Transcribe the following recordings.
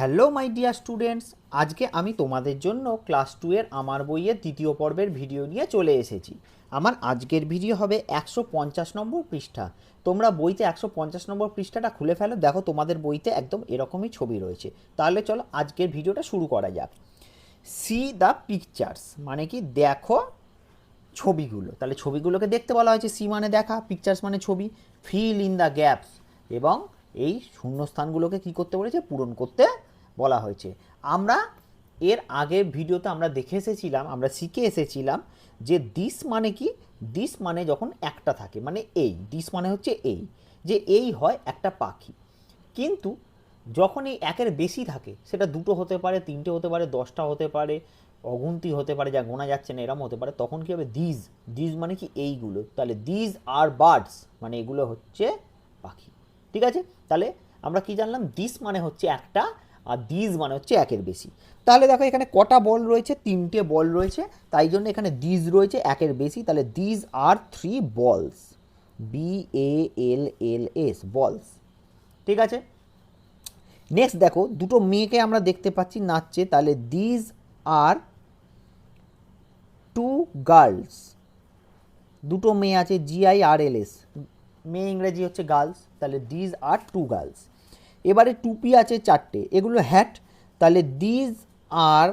Hello, my dear students. আজকে আমি তোমাদের জন্য ক্লাস টু এর আমার বইয়ের দ্বিতীয় পর্বের ভিডিও নিয়ে চলে এসেছি। আমার আজকের ভিডিও হবে একশো পঞ্চাশ নম্বর পৃষ্ঠা। তোমরা বইতে একশো পঞ্চাশ নম্বর পৃষ্ঠাটা খুলে ফেলো। দেখো, তোমাদের বইতে একদম এরকমই ছবি রয়েছে। তাহলে চলো, আজকের ভিডিওটা শুরু করা যাক। সি দ্য পিকচার্স মানে কি? দেখো ছবিগুলো। তাহলে ছবিগুলোকে দেখতে বলা হয়েছে। সি মানে দেখা পিকচার্স মানে ছবি। ফিল ইন দ্য গ্যাপস এবং এই শূন্যস্থানগুলোকে কি করতে বলেছে? পূরণ করতে বলা হয়েছে। আমরা এর আগের ভিডিওতে আমরা দেখে এসেছিলাম, আমরা শিখে এসেছিলাম যে দিস মানে কি? দিস মানে যখন একটা থাকে মানে এই। দিস মানে হচ্ছে এই, যে এই হয় একটা পাখি। কিন্তু যখন এই একের বেশি থাকে, সেটা দুটো হতে পারে, তিনটে হতে পারে, দশটা হতে পারে, অগুন্তি হতে পারে, যা গোনা যাচ্ছে না, এরম হতে পারে, তখন কী হবে? দিজ দিজ মানে কি? এইগুলো। তাহলে দিজ আর বার্ডস মানে এগুলো হচ্ছে পাখি। ঠিক আছে? তাহলে আমরা কি জানলাম? দিস মানে হচ্ছে একটা আর দিজ মানে হচ্ছে একের বেশি। তাহলে দেখো এখানে কটা বল রয়েছে? তিনটে বল রয়েছে। তাই জন্য এখানে দিজ রয়েছে একের বেশি। তাহলে these are three balls B A L L S balls ঠিক আছে? নেক্সট দেখো, দুটো মেয়েকে আমরা দেখতে পাচ্ছি নাচছে। তাহলে দিজ আর টু গার্লস দুটো মেয়ে আছে জিআই আর এল এস মেয়ে ইংরেজি হচ্ছে গার্লস তাহলে দিজ আর টু গার্লস এবারে টুপি আছে চারটে, এগুলো হ্যাট তাহলে দিজ আর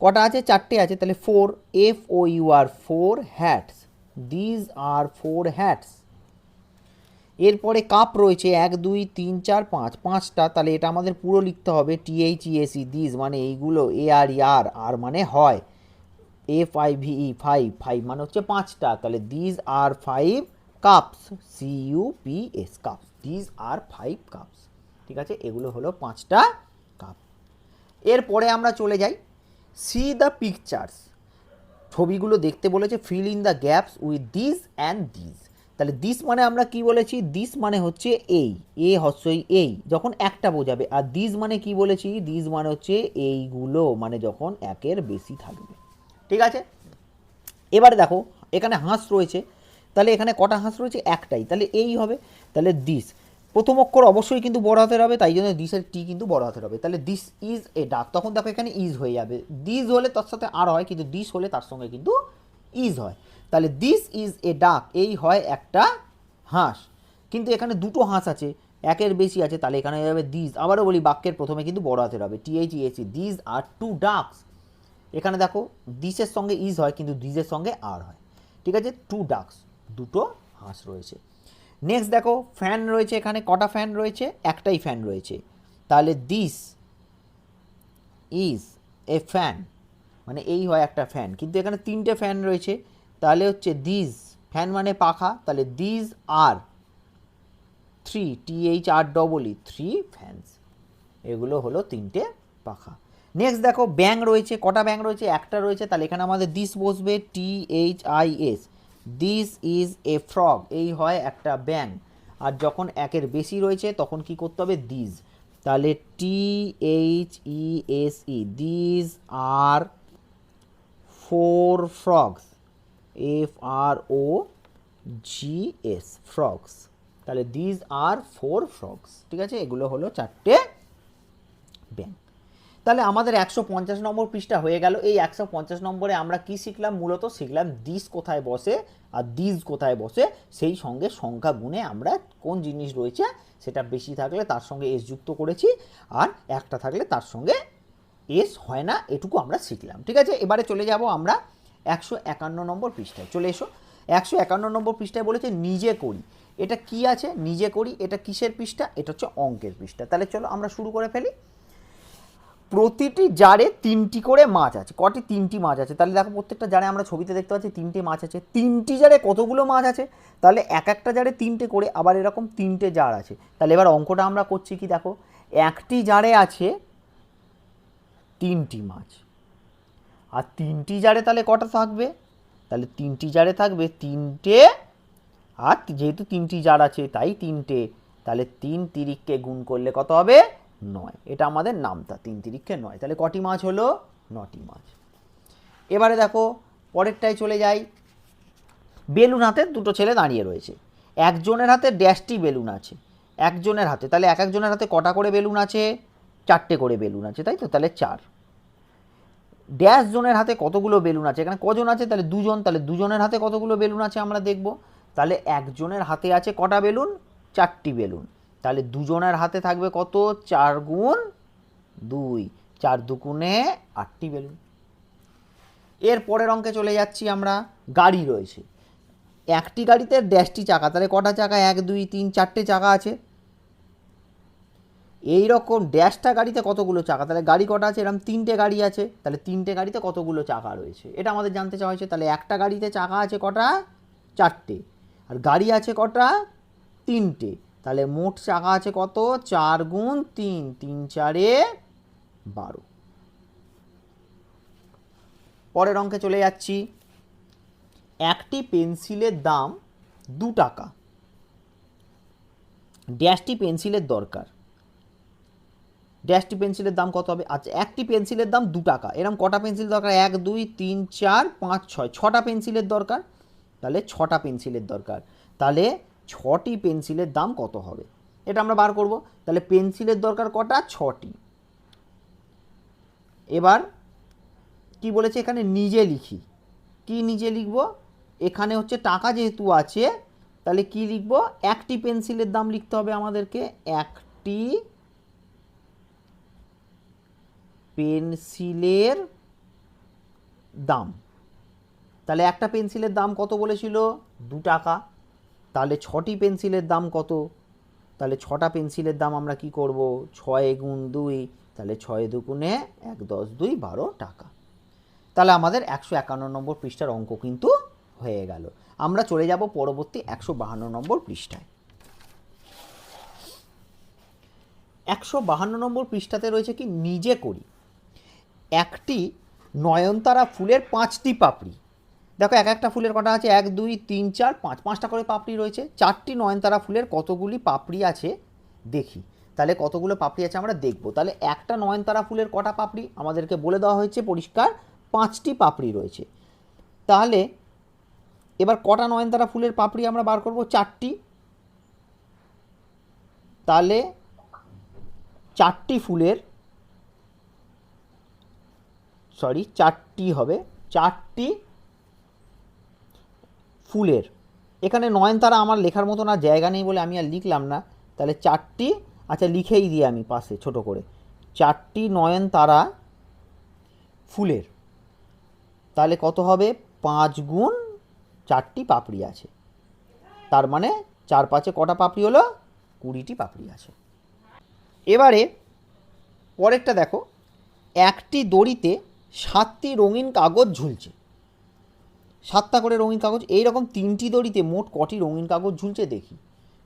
কটা আছে? চারটে আছে, তাহলে four F O U R four hats these are four hats এরপরে কাপ রয়েছে, এক, দুই, তিন, চার, পাঁচ, পাঁচটা, তাহলে এটা আমাদের পুরো লিখতে হবে টিএইচ ইএসি দিস মানে এইগুলো এ আর আর আর মানে হয়। F I V E five five মানে হচ্ছে পাঁচটা, তাহলে these are five cups C U P S cups these are five cups ঠিক আছে? এগুলো হলো পাঁচটা কাপ এরপরে আমরা চলে যাই। সি দ্য পিকচার্স ছবিগুলো দেখতে বলেছে fill in the gaps with this and this তাহলে দিস মানে আমরা কি বলেছি? দিস মানে হচ্ছে এই। এ হস্যই এই। যখন একটা বোঝাবে। আর দিস মানে কি বলেছি? দিস মানে হচ্ছে এইগুলো। মানে যখন একের বেশি থাকবে। ঠিক আছে? এবারে দেখো, এখানে হাঁস রয়েছে। তাহলে এখানে কটা হাঁস রয়েছে? একটাই। তাহলে এই হবে। তাহলে দিস। প্রথম অক্ষর অবশ্যই কিন্তু বড় হাতের হবে, তাই জন্য দিসের টি কিন্তু বড় হাতের হবে। তাহলে দিস ইজ এ ডাক। তখন দেখো এখানে ইজ হয়ে যাবে। দিস হলে তার সাথে আর হয়, কিন্তু দিস হলে তার সঙ্গে কিন্তু ইজ হয়। তাহলে দিস ইজ এ ডাক। এই হয় একটা হাঁস। কিন্তু এখানে দুটো হাঁস আছে। একের বেশি আছে, তাহলে এখানে যাবে দিস। আবারও বলি, বাক্যের প্রথমে কিন্তু বড় হাতের হবে। TH EAC this are two ducks. এখানে দেখো, দিসের সঙ্গে ইজ হয়, কিন্তু দিজের সঙ্গে আর হয়। ঠিক আছে? Two ducks. দুটো হাঁস রয়েছে। নেক্সট দেখো ফ্যান রয়েছে এখানে, কটা ফ্যান রয়েছে? একটাই ফ্যান রয়েছে। তাহলে দিস ইজ এ ফ্যান মানে এই হয় একটা ফ্যান কিন্তু এখানে তিনটে ফ্যান রয়েছে। তাহলে হচ্ছে দিস ফ্যান মানে পাখা। তাহলে these are three TH R double E three fans এগুলো হলো তিনটে পাখা। নেক্সট দেখো ব্যাং রয়েছে। কটা ব্যাং রয়েছে? একটা রয়েছে। তাহলে এখানে আমাদের দিস বসবে T H I S this is a frog এই হয় একটা ব্যাং আর যখন একের বেশি রয়েছে, তখন কি করতে হবে? দিস তাহলে T H E S E this are four frogs F R O G S frogs তাহলে দিস আর ফোর ফ্রগস ঠিক আছে? এগুলো হলো চারটে ব্যাংক তাহলে আমাদের একশো পঞ্চাশ নম্বর পৃষ্ঠা হয়ে গেল। এই একশো পঞ্চাশ নম্বরে আমরা কি শিখলাম? মূলত শিখলাম দিস কোথায় বসে আর দিস কোথায় বসে, সেই সঙ্গে সংখ্যা গুণে আমরা কোন জিনিস রয়েছে সেটা বেশি থাকলে তার সঙ্গে এস যুক্ত করেছি আর একটা থাকলে তার সঙ্গে এস হয় না, এটুকু আমরা শিখলাম, ঠিক আছে? এবারে চলে যাব আমরা একশো একান্ন নম্বর পৃষ্ঠায়। চলে এসো। একশো একান্ন নম্বর পৃষ্ঠায় বলেছে নিজে করি। এটা কি আছে? নিজে করি, এটা কিসের পৃষ্ঠা? এটা হচ্ছে অঙ্কের পৃষ্ঠা। তাহলে চলো আমরা শুরু করে ফেলি। প্রতিটি জারে তিনটি করে মাছ আছে। কটি তিনটি মাছ আছে? তাহলে দেখো প্রত্যেকটা জারে আমরা ছবিতে দেখতে পাচ্ছি তিনটে মাছ আছে। তিনটি জারে কতগুলো মাছ আছে? তাহলে এক একটা জারে তিনটে করে, আবার এরকম তিনটে জার আছে। তাহলে এবার অঙ্কটা আমরা করছি কি দেখো? একটি জারে আছে তিনটি মাছ। আর তিনটি জারে তাহলে কটা থাকবে? তাহলে তিনটি জারে থাকবে তিনটে। আর যেহেতু তিনটি জার আছে, তাই তিনটে। তাহলে তিন তিরিককে গুণ করলে কত হবে? নয়। এটা আমাদের নামতা, তিন তিরিককে নয়। তাহলে কটি মাছ হলো? নটি মাছ। এবারে দেখো, পরেরটায় চলে যাই। বেলুন হাতে দুটো ছেলে দাঁড়িয়ে রয়েছে। একজনের হাতে ড্যাশটি বেলুন আছে। একজনের হাতে, তাহলে এক একজনের হাতে কটা করে বেলুন আছে? চারটে করে বেলুন আছে, তাই তো? তাহলে চার। ড্যাশ জনের হাতে কতগুলো বেলুন আছে? এখানে কজন আছে? তাহলে দুজন। তাহলে দুজনের হাতে কতগুলো বেলুন আছে আমরা দেখব। তাহলে একজনের হাতে আছে কটা বেলুন? চারটি বেলুন। তাহলে দুজনের হাতে থাকবে কত? চার গুণ দুই। চার দুগুণে আটটি বেলুন। এর পরের অঙ্কে চলে যাচ্ছি আমরা। গাড়ি রয়েছে। একটি গাড়িতে ড্যাশটি চাকা, তাহলে কটা চাকা? এক, দুই, তিন, চারটে চাকা আছে। এই রকম ড্যাশটা গাড়িতে কতগুলো চাকা? তাহলে গাড়ি কটা আছে? এরকম তিনটে গাড়ি আছে। তাহলে তিনটে গাড়িতে কতগুলো চাকা রয়েছে? এটা আমাদের জানতে চাওয়া হয়েছে। তাহলে একটা গাড়িতে চাকা আছে কটা? চারটে। আর গাড়ি আছে কটা? তিনটে। তাহলে মোট চাকা আছে কত? চার গুণ তিন তিন চারে বারো। পরের অঙ্কে চলে যাচ্ছি। একটি পেন্সিলের দাম দু টাকা। ড্যাশটি পেন্সিলের দরকার। ড্যাশটি পেন্সিলের দাম কত হবে? আচ্ছা একটি পেন্সিলের দাম দু টাকা। এরকম কটা পেন্সিল দরকার? এক, দুই, তিন, চার, পাঁচ, ছয়। ছটা পেন্সিলের দরকার। তাহলে ছটা পেন্সিলের দরকার। তাহলে ছটি পেন্সিলের দাম কত হবে? এটা আমরা বার করব। তাহলে পেন্সিলের দরকার কটা? ছটি। এবার কি বলেছে? এখানে নিজে লিখি। কি নিজে লিখব? এখানে হচ্ছে টাকা যেহেতু আছে, তাহলে কি লিখব? একটি পেন্সিলের দাম লিখতে হবে আমাদেরকে। একটি পেন্সিলের দাম। তাহলে একটা পেন্সিলের দাম কত বলেছিল? দু টাকা। তাহলে ছটি পেন্সিলের দাম কত? তাহলে ছটা পেন্সিলের দাম আমরা কি করব? ছয় গুণ দুই, তাহলে ছয় দুগুণে এক, দশ, দুই, বারো টাকা। তাহলে আমাদের একশো একান্ন নম্বর পৃষ্ঠার অঙ্ক কিন্তু হয়ে গেল। আমরা চলে যাব পরবর্তী একশো বাহান্ন নম্বর পৃষ্ঠায়। একশো বাহান্ন নম্বর পৃষ্ঠাতে রয়েছে কি? নিজে করি। একটি নয়নতারা ফুলের পাঁচটি পাপড়ি। দেখো এক একটা ফুলের কটা আছে? এক, দুই, তিন, চার, পাঁচ। পাঁচটা করে পাপড়ি রয়েছে। চারটি নয়নতারা ফুলের কতগুলি পাপড়ি আছে? দেখি। তাহলে কতগুলো পাপড়ি আছে আমরা দেখব। তাহলে একটা নয়নতারা ফুলের কটা পাপড়ি আমাদেরকে বলে দেওয়া হয়েছে পরিষ্কার। পাঁচটি পাপড়ি রয়েছে। তাহলে এবার কটা নয়নতারা ফুলের পাপড়ি আমরা বার করব? চারটি। তাহলে চারটি ফুলের সরি, চারটি হবে। চারটি ফুলের। এখানে নয়নতারা আমার লেখার মতো না, জায়গা নেই বলে আমি আর লিখলাম না। তাহলে চারটি আচ্ছা লিখেই দিই আমি পাশে ছোট করে। চারটি নয়নতারা ফুলের। তাহলে কত হবে? পাঁচ গুণ চারটি পাপড়ি আছে। তার মানে চার পাঁচে কটা পাপড়ি হলো? কুড়িটি পাপড়ি আছে। এবারে পরেরটা দেখো। একটি দড়িতে সাতটি রঙিন কাগজ ঝুলছে। সাতটা করে রঙিন কাগজ এই রকম তিনটি দড়িতে মোট কটি রঙিন কাগজ ঝুলছে দেখি।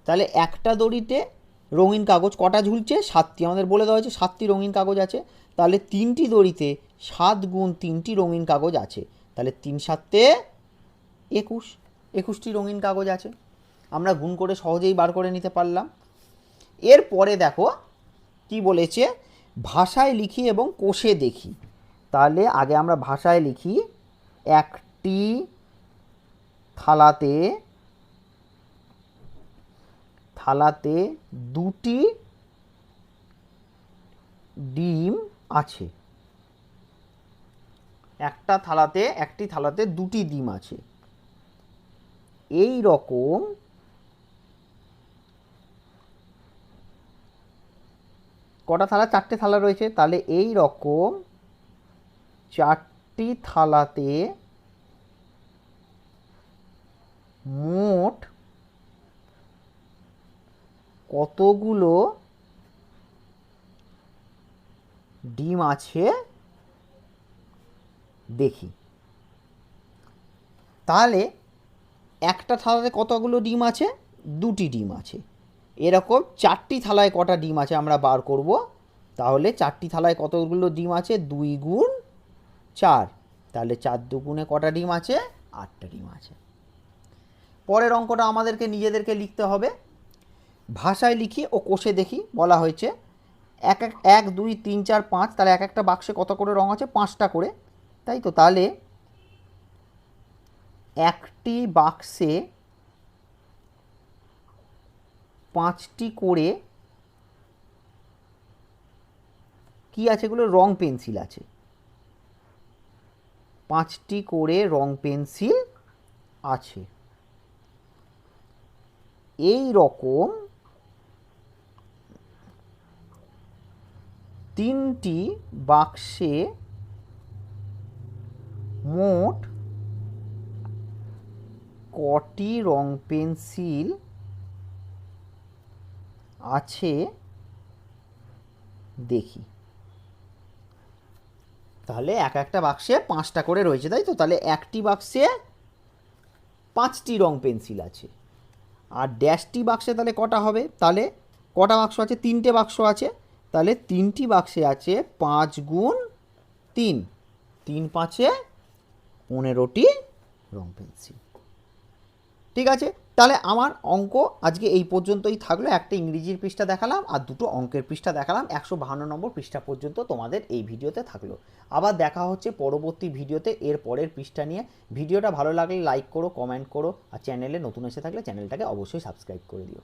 তাহলে একটা দড়িতে রঙিন কাগজ কটা ঝুলছে? সাতটি। আমাদের বলে দেওয়া হয়েছে সাতটি রঙিন কাগজ আছে। তাহলে তিনটি দড়িতে সাত গুণ তিনটি রঙিন কাগজ আছে। তাহলে তিন সাতে একুশ। একুশটি রঙিন কাগজ আছে। আমরা গুণ করে সহজেই বার করে নিতে পারলাম। এরপরে দেখো কি বলেছে? ভাষায় লিখি এবং কোষে দেখি। তাহলে আগে আমরা ভাষায় লিখি একটি থালাতে থালাতে দুটি ডিম আছে। একটা থালাতে, একটি থালাতে দুটি ডিম আছে। এই রকম কটা থালা? চারটে থালা রয়েছে। তাহলে এই রকম চারটি থালাতে মোট কতগুলো ডিম আছে? দেখি। তাহলে একটা থালাতে কতগুলো ডিম আছে? দুটি ডিম আছে। এরকম চারটি থালায় কটা ডিম আছে আমরা বার করব। তাহলে চারটি থালায় কতগুলো ডিম আছে? দুই গুণ চার। তাহলে চার দুগুণে কটা ডিম আছে? আটটা ডিম আছে। পরের অঙ্কটা আমাদেরকে নিজেদেরকে লিখতে হবে। ভাষায় লিখি ও কোষে দেখি, বলা হয়েছে, এক এক এক, দুই, তিন, চার, পাঁচ, তাহলে এক একটা বাক্সে কত করে রঙ আছে? পাঁচটা করে। তাই তো? তাহলে একটি বাক্সে পাঁচটি করে কি আছে এগুলো? রং পেন্সিল আছে। পাঁচটি করে রং পেন্সিল আছে। এই রকম তিনটি বাক্সে মোট কটি রং পেন্সিল আছে? দেখি। তাহলে এক একটা বাক্সে পাঁচটা করে রয়েছে, তাই তো? তাহলে একটি বাক্সে পাঁচটি রং পেন্সিল আছে। আর ড্যাশটি বাক্সে তাহলে কটা হবে? তাহলে কটা বাক্স আছে? তিনটে বাক্স আছে। তাহলে তিনটি বাক্সে আছে পাঁচ গুণ তিন। তিন পাঁচে পনেরোটি রং পেন্সিল। ঠিক আছে? তাহলে আমার অঙ্ক আজকে এই পর্যন্তই থাকল। একটা ইংরেজির পৃষ্ঠা দেখালাম আর দুটো অঙ্কের পৃষ্ঠা দেখালাম। একশো বাহান্ন নম্বর পৃষ্ঠা পর্যন্ত তোমাদের এই ভিডিওতে থাকল। আবার দেখা হচ্ছে পরবর্তী ভিডিওতে এর পরের পৃষ্ঠা নিয়ে। ভিডিওটা ভালো লাগলে লাইক করো কমেন্ট করো আর চ্যানেলে নতুন এসে থাকলে চ্যানেলটাকে অবশ্যই সাবস্ক্রাইব করে দিও।